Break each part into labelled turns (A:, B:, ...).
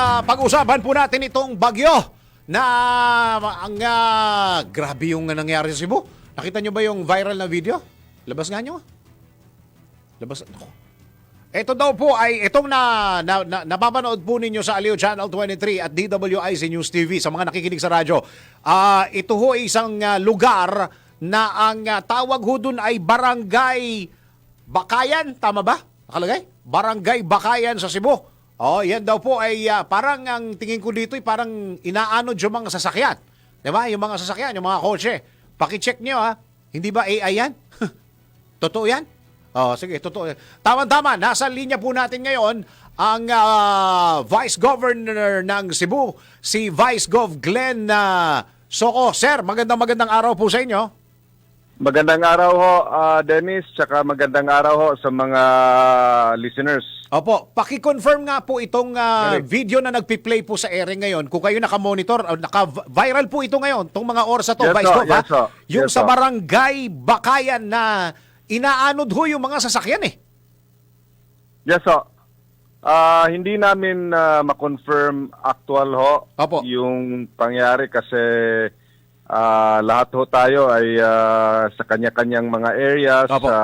A: ah, pag-usapan po natin itong bagyo na ang ah, grabe yung nangyari sa Cebu. Nakita nyo ba yung viral na video? Labas nga nyo. Labas. Ako. Ito daw po ay itong na, na, na napapanood po ninyo sa Aliw Channel 23 at DWIC News TV sa mga nakikinig sa radyo. Ah, ito ho ay isang ah, lugar na ang ah, tawag ho dun ay Barangay Bakayan, tama ba? Nakalagay? Barangay Bakayan sa Cebu. Oh, yan daw po ay ah, parang ang tingin ko dito ay parang inaanod yung mga sasakyan. 'Di ba? Yung mga sasakyan, yung mga kotse. Paki-check niyo ha. Hindi ba AI yan? Totoo yan? Oh, sige, totoo. Tama-tama, nasa linya po natin ngayon ang ah, Vice Governor ng Cebu, si Vice Gov Glenn ah, Soko. Sir, magandang magandang araw po sa inyo.
B: Magandang araw ho, ah, Dennis, tsaka magandang araw ho sa mga listeners.
A: Opo, paki-confirm nga po itong
B: Correct.
A: video na nagpi-play po sa ere ngayon. Kung kayo naka-monitor, ah, naka-viral po ito ngayon, itong mga oras na to,
B: Yes,
A: Vice Gov, ha?
B: yes, ho.
A: Yung
B: Yes,
A: sa barangay Bakayan na inaanod ho yung mga sasakyan eh.
B: Yes ho. Ah, hindi namin ah, ma-confirm actual ho
A: Opo.
B: yung pangyari kasi ah, lahat ho tayo ay ah, sa kanya-kanyang mga areas,
A: Opo.
B: sa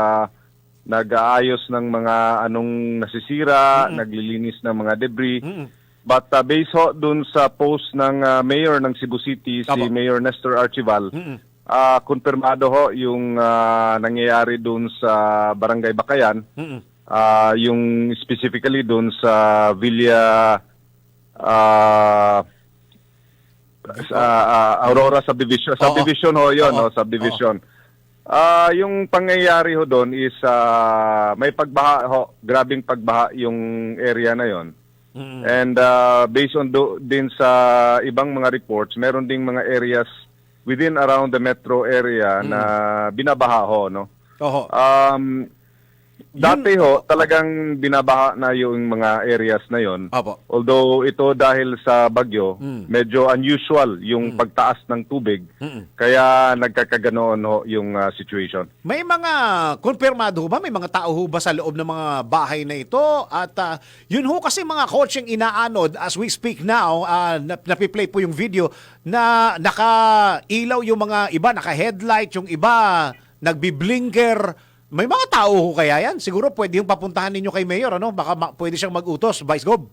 B: nag-aayos ng mga anong nasisira, naglilinis ng mga debris.
A: Mm-mm.
B: But uh, based ho dun sa post ng ah, mayor ng Cebu City, si
A: Opo.
B: Mayor Nestor Archival,
A: Mm-mm.
B: ah kumpirmado ho yung ah, nangyayari dun sa Barangay Bakayan,
A: Mm-mm.
B: ah yung specifically dun sa Villa ah sa ah, Aurora Subdivision. Subdivision ho yun,
A: Oo.
B: ho, subdivision. Ah, yung pangyayari ho doon is ah, may pagbaha ho, grabing pagbaha yung area na yon.
A: Mm-mm.
B: And uh, based on do, din sa ibang mga reports, meron ding mga areas within around the metro area na binabaha ho, no?
A: Oho.
B: Um, dati ho, talagang binabaha na yung mga areas na yon.
A: Opo.
B: Although ito dahil sa bagyo,
A: Mm.
B: medyo unusual yung pagtaas ng tubig.
A: Mm-mm.
B: Kaya nagkakaganoon ho yung uh, situation.
A: May mga konfirmado ho ba? May mga tao ho ba sa loob ng mga bahay na ito? At ah, yun ho kasi mga kotseng inaanod as we speak now, uh, napiplay po yung video na naka-ilaw yung mga iba, naka-headlight, yung iba nagbi-blinker. May mga tao ho kaya yan? Siguro pwede yung papuntahan ninyo kay Mayor, ano? Baka ma- pwede siyang mag-utos, Vice Gob.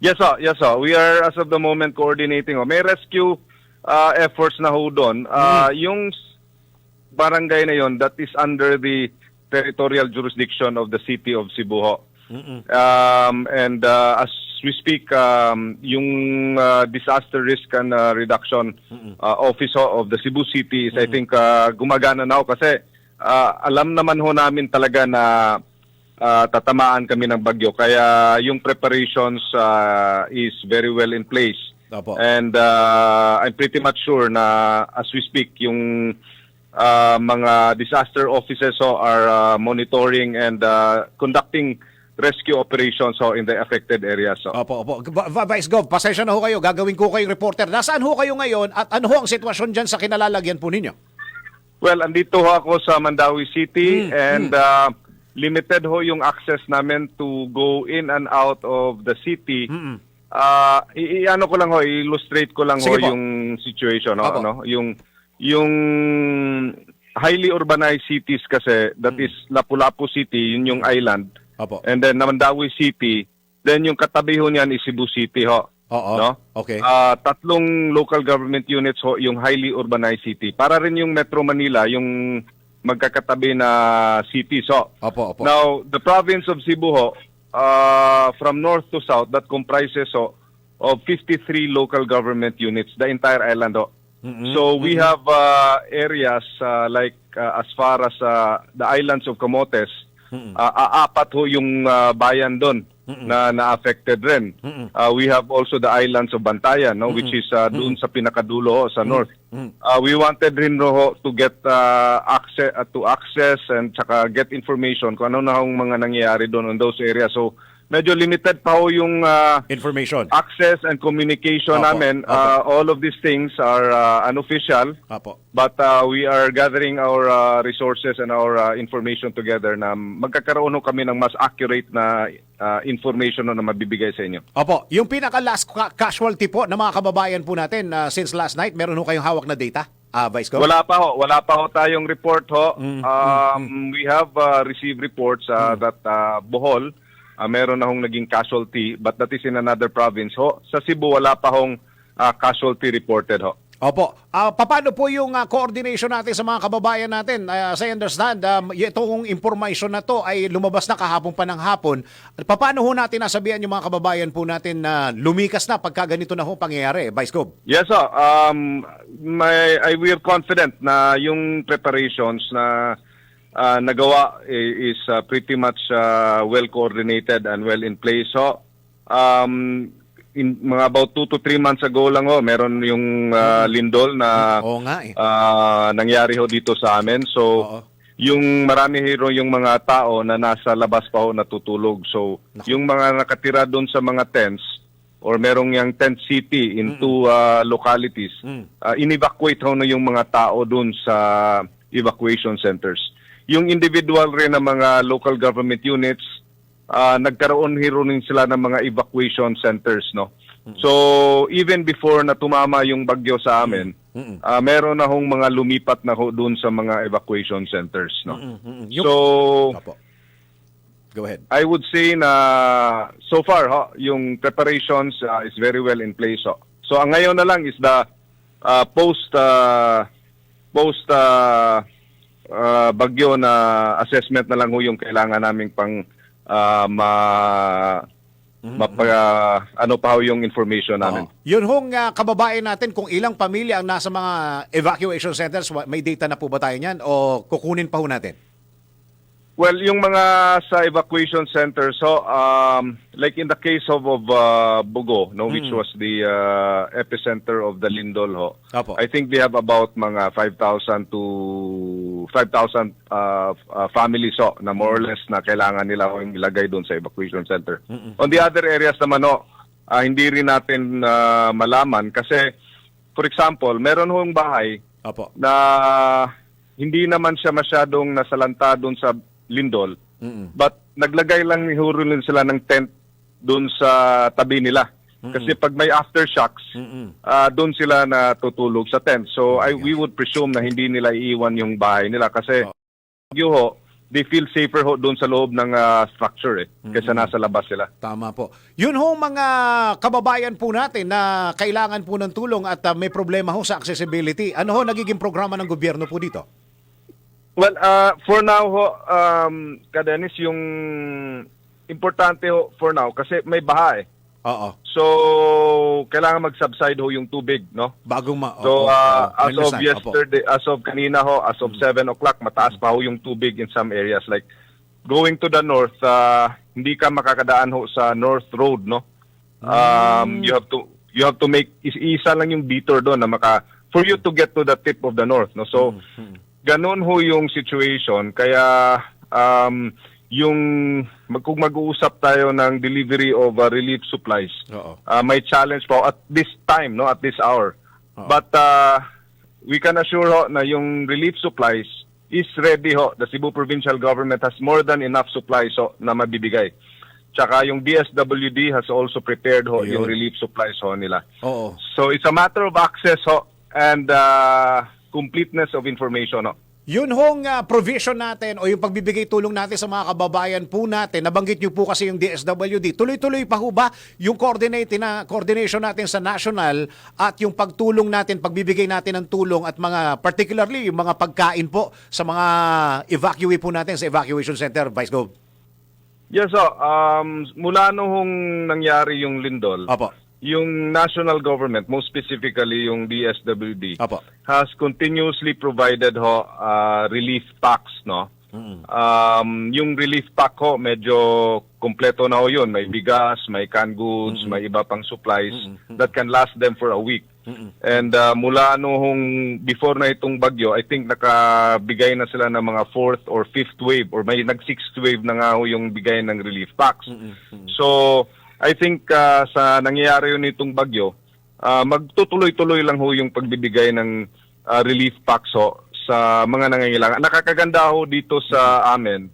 B: Yes, sir. Yes, sir. We are, as of the moment, coordinating. ho. May rescue uh, efforts na ho doon. Uh, Yung s- barangay na yon that is under the territorial jurisdiction of the city of Cebu. ho. Um, and uh, as we speak, um, yung uh, disaster risk and uh, reduction uh, office ho of the Cebu City is, I think, uh, gumagana na ho kasi uh, alam naman ho namin talaga na uh, tatamaan kami ng bagyo. Kaya yung preparations uh, is very well in place.
A: Opo.
B: And uh, I'm pretty much sure na as we speak, yung uh, mga disaster offices ho are uh, monitoring and uh, conducting rescue operations ho in the affected areas. ho.
A: Opo, opo. Vice Gov, pasensya na ho kayo. Gagawin ko kayong reporter. Nasaan ho kayo ngayon at ano ho ang sitwasyon dyan sa kinalalagyan po ninyo?
B: Well, andito ho ako sa Mandawi City
A: Mm,
B: and uh, limited ho yung access namin to go in and out of the city.
A: Mm-mm.
B: Ah, i- i- ano ko lang ho, illustrate ko lang
A: Sige
B: ho
A: po.
B: yung situation, no,
A: Opo.
B: no? Yung yung highly urbanized cities kasi that
A: Mm.
B: is Lapu-Lapu City, yun yung island.
A: Opo.
B: And then Mandawi City, then yung katabi ho niyan is Cebu City ho.
A: Oo.
B: No?
A: Okay.
B: Ah, tatlong local government units ho, yung highly urbanized city. Para rin yung Metro Manila, yung magkakatabi na cities ho.
A: Opo, opo.
B: Now, the province of Cebu ho, uh, from north to south, that comprises ho, of 53 local government units, the entire island ho. So we have uh, areas uh, like uh, as far as uh, the islands of Camotes, uh, aapat ho yung uh, bayan doon na na-affected rin. Uh, we have also the islands of Bantayan, no, which is uh, doon sa pinakadulo sa north. Uh, we wanted rin ho to get uh, access uh, to access and saka get information kung ano na ang mga nangyayari doon on those areas. So medyo limited pa ho yung ah,
A: Information.
B: access and communication
A: Opo,
B: namin. Uh, all of these things are uh, unofficial.
A: Apo.
B: But uh, we are gathering our uh, resources and our uh, information together na magkakaroon ho kami ng mas accurate na uh, information na mabibigay sa inyo.
A: Opo, yung pinaka last ca- casualty po ng mga kababayan po natin uh, since last night, meron ho kayong hawak na data? Ah, Vice Gov?
B: Wala pa ho, wala pa ho tayong report ho.
A: Mm,
B: um, We have uh, received reports uh, that uh, Bohol, uh, meron na hong naging casualty, but that is in another province ho. Sa Cebu, wala pa hong uh, casualty reported ho.
A: Opo. Ah, paano po yung ah, coordination natin sa mga kababayan natin? Ah, as I understand, um, itong information na to ay lumabas na kahapon pa ng hapon. Paano ho natin nasabihan yung mga kababayan po natin na lumikas na pagka ganito na ho pangyayari, Vice Gov?
B: Yes, sir. Um, my, I, we are confident na yung preparations na uh, nagawa is uh, pretty much uh, well coordinated and well in place. So, um, in mga about two to three months ago lang ho, meron yung uh, lindol na
A: Oo nga eh.
B: uh, nangyari ho dito sa amin. So,
A: Oo.
B: yung marami hero yung mga tao na nasa labas pa ho natutulog. So, yung mga nakatira doon sa mga tents or merong yung tent city into uh, localities,
A: Mm.
B: uh, in-evacuate ho na yung mga tao doon sa evacuation centers. Yung individual rin na mga local government units, uh, nagkaroon hero rin sila ng mga evacuation centers, no? So, even before na tumama yung bagyo sa amin. Ah, meron na hong mga lumipat na ho doon sa mga evacuation centers, no. So.
A: Go ahead.
B: I would say na so far ho, yung preparations uh, is very well in place ho. So ang ngayon na lang is the uh, post uh, post uh, uh, bagyo na assessment na lang ho yung kailangan naming pang uh, ma mapa- ano pa ho yung information namin.
A: Oo. Yun hong ah, kababayan natin, kung ilang pamilya ang nasa mga evacuation centers, may data na po ba tayo niyan o kukunin pa ho natin?
B: Well, yung mga sa evacuation center, so um, like in the case of, of uh, Bugo, no, which was the uh, epicenter of the Lindol, ho,
A: Opo.
B: I think they have about mga 5,000 to 5,000 uh, uh, families ho, na more or less na kailangan nila ilagay doon sa evacuation center. On the other areas naman, ho, ah, hindi rin natin uh, malaman kasi, for example, meron hong bahay
A: Opo.
B: na hindi naman siya masyadong nasalanta doon sa Lindol.
A: Mm-mm.
B: But naglagay lang ni Huro rin sila ng tent doon sa tabi nila. Kasi pag may aftershocks,
A: Mm-mm.
B: ah doon sila natutulog sa tent. So I we would presume na hindi nila iiwan yung bahay nila kasi yung ho, they feel safer ho doon sa loob ng ah, structure eh, kaysa nasa labas sila.
A: Tama po. Yun ho mga kababayan po natin na kailangan po ng tulong at ah, may problema ho sa accessibility. Ano ho nagiging programa ng gobyerno po dito?
B: Well, uh, for now ho, um, Kadenis, yung importante ho for now kasi may baha eh.
A: Oo.
B: So, kailangan mag-subside ho yung tubig, no?
A: Bagong ma...
B: So,
A: opo,
B: uh,
A: opo.
B: as of yesterday, as of kanina ho, as of 7 o'clock, mataas pa ho yung tubig in some areas. Like, going to the north, uh, hindi ka makakadaan ho sa North Road, no? Um, you have to you have to make is isa lang yung detour doon na maka for you to get to the tip of the north no so ganun ho yung situation kaya um yung mag, kung mag-uusap tayo ng delivery of uh, relief supplies
A: Oo.
B: uh, may challenge po at this time no at this hour but uh, we can assure ho na yung relief supplies is ready ho the Cebu provincial government has more than enough supplies ho na mabibigay tsaka yung DSWD has also prepared ho
A: Ayun.
B: yung relief supplies ho nila
A: Oo.
B: so it's a matter of access ho and uh, completeness of information ho
A: Yun hong ah, provision natin o yung pagbibigay tulong natin sa mga kababayan po natin, nabanggit niyo po kasi yung DSWD, tuloy-tuloy pa ho ba yung coordinate na, coordination natin sa national at yung pagtulong natin, pagbibigay natin ng tulong at mga, particularly yung mga pagkain po sa mga evacuee po natin sa evacuation center, Vice Gov?
B: Yes, so, um, mula noong nangyari yung lindol,
A: Apo.
B: Yung national government, most specifically yung DSWD,
A: Apo.
B: has continuously provided ho uh, relief packs, no? Um, yung relief pack ho, medyo kompleto na ho yun. May bigas, may canned goods, may iba pang supplies that can last them for a week. And uh, mula noong before na itong bagyo, I think nakabigay na sila ng mga fourth or fifth wave or may nag-sixth wave na nga ho yung bigay ng relief packs. So, I think uh, sa nangyayari yun itong bagyo, uh, magtutuloy-tuloy lang ho yung pagbibigay ng uh, relief packs ho sa mga nangangailangan. Nakakaganda ho dito sa amin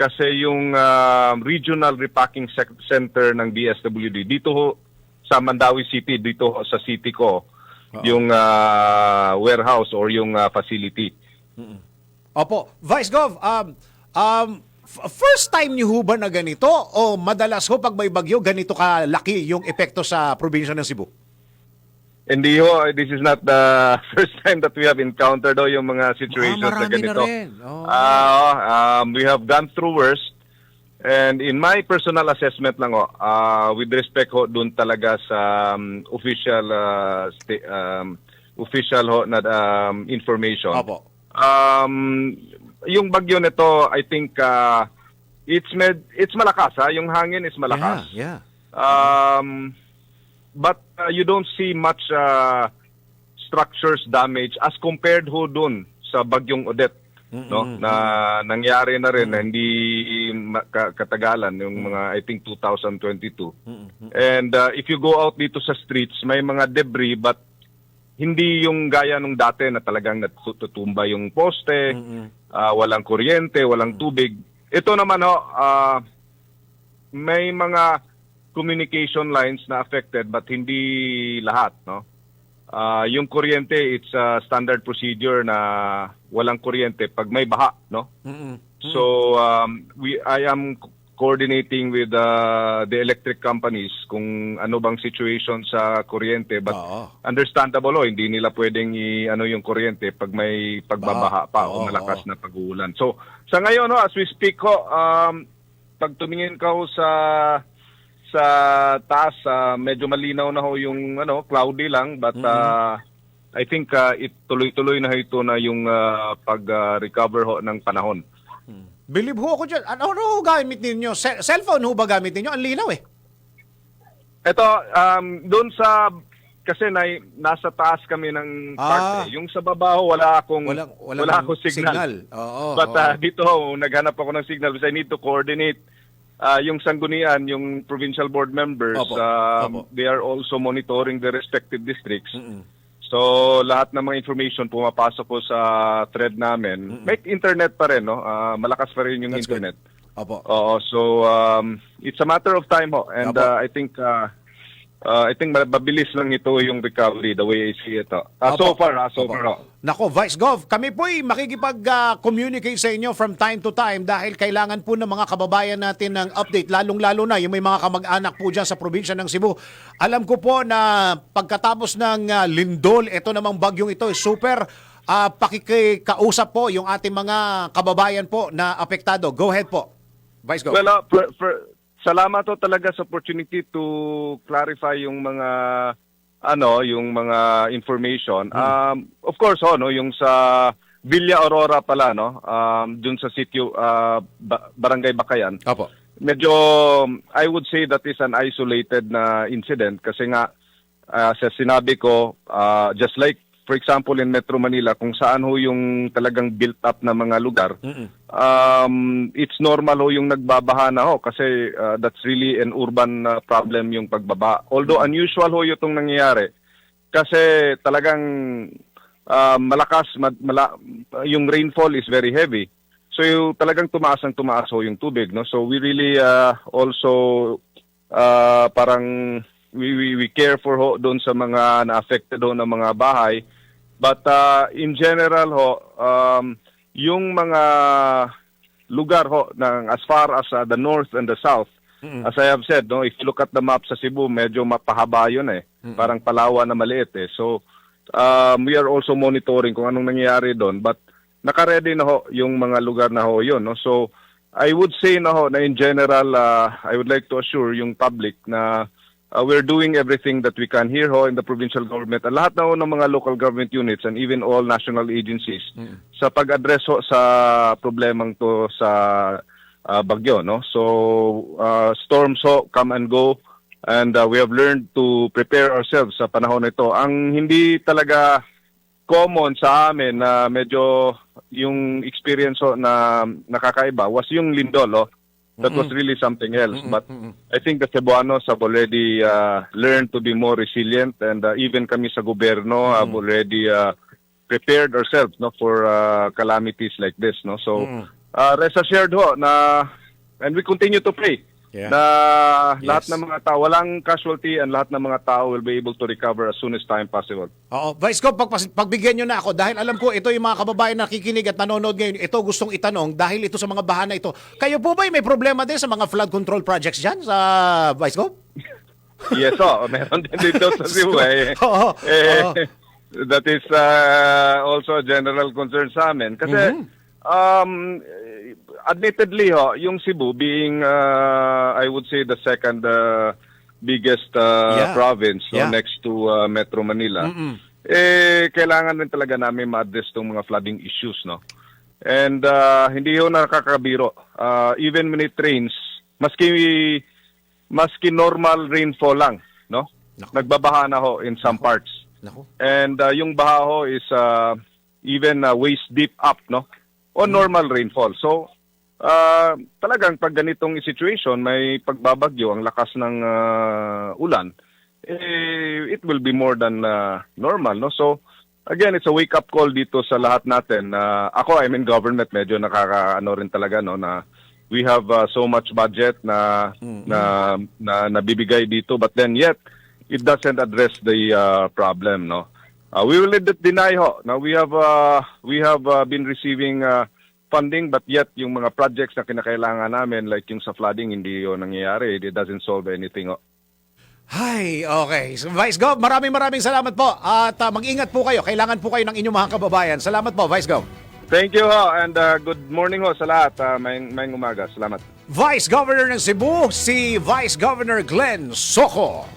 B: kasi yung uh, regional repacking center ng DSWD dito ho sa Mandawi City dito ho sa city ko yung uh, warehouse or yung uh, facility.
A: Opo. Vice Gov, um, um, first time niyo ho ba na ganito o madalas ho pag may bagyo ganito kalaki yung epekto sa probinsya ng Cebu?
B: Hindi ho, this is not the first time that we have encountered ho yung mga situations
A: Ah,
B: na
A: marami na
B: ganito.
A: rin. Oh.
B: Ah, um, we have gone through worse. And in my personal assessment lang ho, ah, with respect ho dun talaga sa um, official uh, sta- um, official ho na um, information.
A: Opo.
B: Um, yung bagyo nito, I think uh, it's med it's malakas ha, yung hangin is malakas.
A: Yeah, yeah.
B: Um, but uh, you don't see much uh, structures damage as compared ho dun sa bagyong Odette. No, na nangyari na rin na hindi katagalan yung mga I think 2022. And uh, if you go out dito sa streets, may mga debris but hindi yung gaya nung dati na talagang natutumba yung poste, ah, walang kuryente, walang tubig. Ito naman ho, ah, may mga communication lines na affected but hindi lahat, no? Ah, yung kuryente, it's a standard procedure na walang kuryente pag may baha, no? So um, we I am coordinating with uh, the electric companies kung ano bang situation sa kuryente but
A: Oo.
B: understandable oh, hindi nila pwedeng i ano yung kuryente pag may pagbabaha pa
A: Oo,
B: o malakas
A: oo.
B: na pag-uulan. So sa ngayon no as we speak ho um, pag tumingin ka ho sa sa taas ah, medyo malinaw na ho yung ano cloudy lang but ah, I think ah, it tuloy-tuloy na ho ito na yung ah, pag-recover ho ng panahon.
A: Believe ho ako dyan. Ano, ano ho gamit ninyo? Ce- cellphone ho ba gamit ninyo? Ang linaw eh.
B: Ito, um, doon sa, kasi na, nasa taas kami ng
A: Ah.
B: park eh. Yung sa baba ho, wala akong,
A: Walang- walang
B: wala akong signal.
A: signal. Oo,
B: But
A: oo.
B: ah, dito ho, naghanap ako ng signal because I need to coordinate ah, yung sanggunian, yung provincial board members.
A: Opo,
B: ah,
A: opo.
B: They are also monitoring the respective districts. So, lahat ng mga information pumapasok po sa thread namin. May internet pa rin, no? Ah, malakas pa rin yung
A: That's good.
B: internet.
A: Opo.
B: Oo, so um, it's a matter of time ho. And uh, I think uh, uh, I think mabilis lang ito yung recovery the way I see it. Ah, so far, ah, so
A: Opo.
B: far.
A: Nako, Vice Gov, kami po'y makikipag-communicate sa inyo from time to time dahil kailangan po ng mga kababayan natin ng update, lalong-lalo na yung may mga kamag-anak po dyan sa probinsya ng Cebu. Alam ko po na pagkatapos ng ah, lindol, ito namang bagyong ito, super ah, pakikikausap po yung ating mga kababayan po na apektado. Go ahead po, Vice Gov.
B: Well, uh, for, for, salamat ho talaga sa opportunity to clarify yung mga ano, yung mga information. Um, of course, ho, no, yung sa Villa Aurora pala, no, um, dun sa sitio, uh, Ba- Barangay Bakayan.
A: Opo.
B: medyo I would say that is an isolated na incident kasi nga ah, sa sinabi ko ah, just like for example in Metro Manila kung saan ho yung talagang built up na mga lugar um, it's normal ho yung nagbabaha na ho kasi ah, that's really an urban ah, problem yung pagbaba although unusual ho yung nangyayari kasi talagang ah, malakas mad- mala- yung rainfall is very heavy So yung talagang tumaas ang tumaas ho yung tubig, no? So we really uh, also uh, parang we, we, we care for ho doon sa mga na-affected ho ng mga bahay. But uh, in general ho, um, yung mga lugar ho ng as far as uh, the north and the south, as I have said, no, if you look at the map sa Cebu, medyo mapahaba yun eh. Parang Palawan na maliit eh. So um, we are also monitoring kung anong nangyayari doon. But nakaredy na ho yung mga lugar na ho yun. No? So, I would say na ho na in general, uh, I would like to assure yung public na uh, we're doing everything that we can here ho in the provincial government. At lahat na ho ng mga local government units and even all national agencies sa pag-address ho sa problemang to sa uh, bagyo no? So uh, storms ho come and go and uh, we have learned to prepare ourselves sa panahon nito ang hindi talaga common sa amin na medyo yung experience ho na nakakaiba was yung lindol oh. That was really something else. But I think the Cebuanos have already uh, learned to be more resilient and uh, even kami sa gobyerno have already uh, prepared ourselves no for uh, calamities like this no. So uh, rest assured ho na and we continue to pray
A: Yeah.
B: na lahat
A: Yes.
B: ng mga tao walang casualty and lahat ng mga tao will be able to recover as soon as time possible.
A: Oo. Vice Gov, pagpas- pagbigyan nyo na ako dahil alam ko ito yung mga kababayan na nakikinig at nanonood ngayon. Ito gustong itanong dahil ito sa mga bahana ito. Kayo po ba may problema din sa mga flood control projects dyan sa Vice Gov?
B: yes, oh, meron din dito sa Cebu eh.
A: Oo,
B: eh,
A: oo.
B: That is uh, also a general concern sa amin. Kasi, um, admittedly, ho, yung Cebu being, uh, I would say, the second uh, biggest uh,
A: Yeah.
B: province no,
A: Yeah.
B: next to uh, Metro Manila, eh, kailangan rin talaga namin ma-address itong mga flooding issues, no? And uh, hindi ho nakakabiro. Uh, even when it rains, maski maski normal rainfall lang, no?
A: Nako.
B: Nagbabaha na ho in some parts.
A: Naku.
B: And uh, yung baha ho is uh, even uh, waist deep up, no? O normal rainfall. So, uh, talagang pag ganitong situation, may pagbabagyo, ang lakas ng uh, ulan, eh, it will be more than uh, normal, no? So, again, it's a wake-up call dito sa lahat natin. Uh, ako, I'm in government, medyo nakakaano rin talaga, no, na we have uh, so much budget na, na, na nabibigay dito, but then yet, it doesn't address the uh, problem, no? Uh, we will deny ho. Now we have uh, we have uh, been receiving uh, funding but yet yung mga projects na kinakailangan namin like yung sa flooding hindi yun nangyayari. It doesn't solve anything.
A: Ay, okay. So, Vice Gov, maraming maraming salamat po. At ah, mag-ingat po kayo. Kailangan po kayo ng inyong mga kababayan. Salamat po, Vice Gov.
B: Thank you ho and uh, good morning ho sa lahat. Uh, may, may umaga. Salamat.
A: Vice Governor ng Cebu, si Vice Governor Glenn Soco.